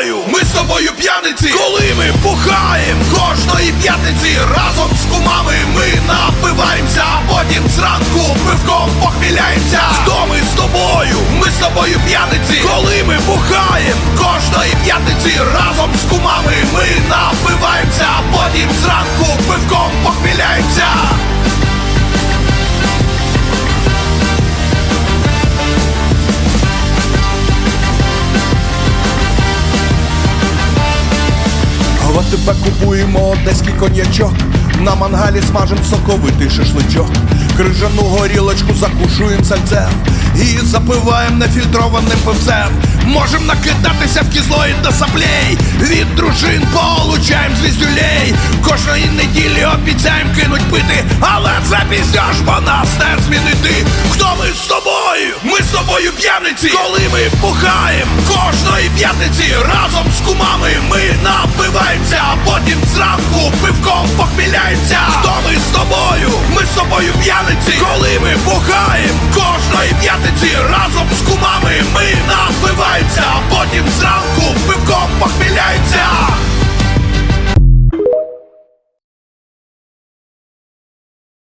тобою, ми з тобою п'яниці, коли ми бухаєм кожної п'ятниці разом з кумами ми напиваємося, а потім зранку пивком похміляємося. Хто ми з тобою? Ми з тобою п'яниці, коли ми бухаєм кожної п'ятниці разом з кумами АТБ купуємо одеський коньячок. На мангалі смажем соковитий шашличок. Крижану горілочку закушуєм сальцем. І запиваєм нефільтрованим пивцем. Можем накидатися в кізлої до саплей Від дружин получаєм звіздюлей Кожної неділі обіцяєм кинуть пити. Але це піздяж, бо нас не змінити Хто ми з тобою? Ми з тобою п'яниці. Коли ми бухаєм п'ятниці. Разом з кумами ми напиваємося А потім зранку пивком похміляємося. Хто ми з тобою? Ми з тобою п'яниці. Коли ми бухаєм